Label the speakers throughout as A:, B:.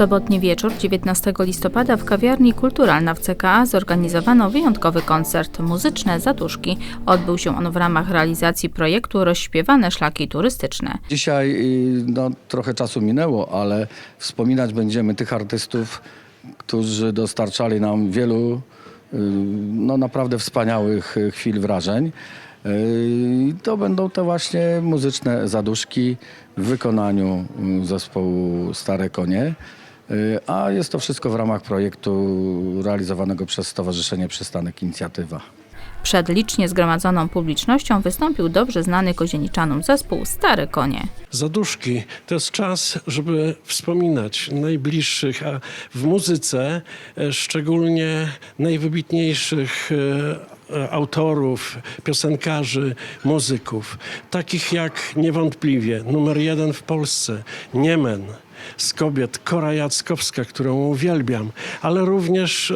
A: sobotni wieczór 19 listopada w kawiarni Kulturalna w CKA zorganizowano wyjątkowy koncert Muzyczne Zaduszki. Odbył się on w ramach realizacji projektu Rozśpiewane Szlaki Turystyczne.
B: Dzisiaj y, no, trochę czasu minęło, ale wspominać będziemy tych artystów, którzy dostarczali nam wielu y, no, naprawdę wspaniałych y, chwil, wrażeń. To będą te właśnie muzyczne zaduszki w wykonaniu y, zespołu Stare Konie. Y, A jest to wszystko w ramach projektu realizowanego przez Stowarzyszenie Przystanek Inicjatywa.
A: Przed licznie zgromadzoną publicznością wystąpił dobrze znany kozieniczanów zespół Stare Konie.
C: Zaduszki to jest czas, żeby wspominać najbliższych, a w muzyce e, szczególnie najwybitniejszych e, autorów, piosenkarzy, muzyków, takich jak niewątpliwie numer jeden w Polsce, Niemen. Z kobiet Kora Jackowska, którą uwielbiam, ale również e,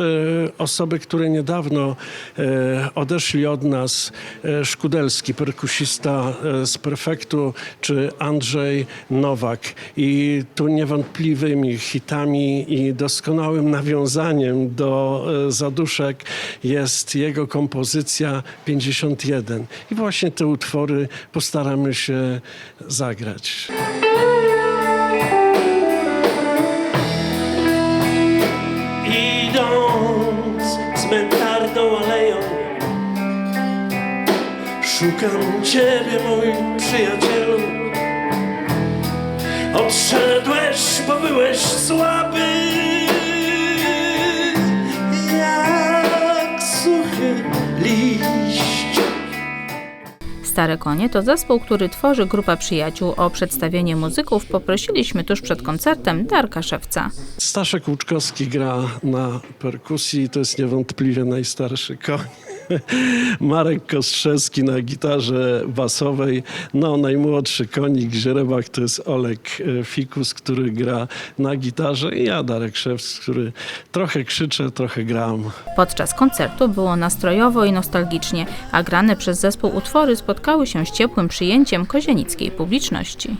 C: osoby, które niedawno e, odeszli od nas, e, Szkudelski, perkusista e, z Perfektu, czy Andrzej Nowak. I tu niewątpliwymi hitami i doskonałym nawiązaniem do e, zaduszek jest jego kompozycja 51. I właśnie te utwory postaramy się zagrać. Idąc cmentarną aleją Szukam Ciebie, mój przyjacielu Odszedłeś, bo byłeś słaby
A: Stare Konie to zespół, który tworzy grupa przyjaciół. O przedstawienie muzyków poprosiliśmy tuż przed koncertem Darka Szewca.
C: Staszek Łuczkowski gra na perkusji, to jest niewątpliwie najstarszy koń. Marek Kostrzewski na gitarze basowej. No, najmłodszy konik źrebak to jest Olek e, Fikus, który gra na gitarze i ja, Darek Szewc, który trochę krzyczę, trochę gram.
A: Podczas koncertu było nastrojowo i nostalgicznie, a grane przez zespół utwory spotkały się z ciepłym przyjęciem kozienickiej publiczności.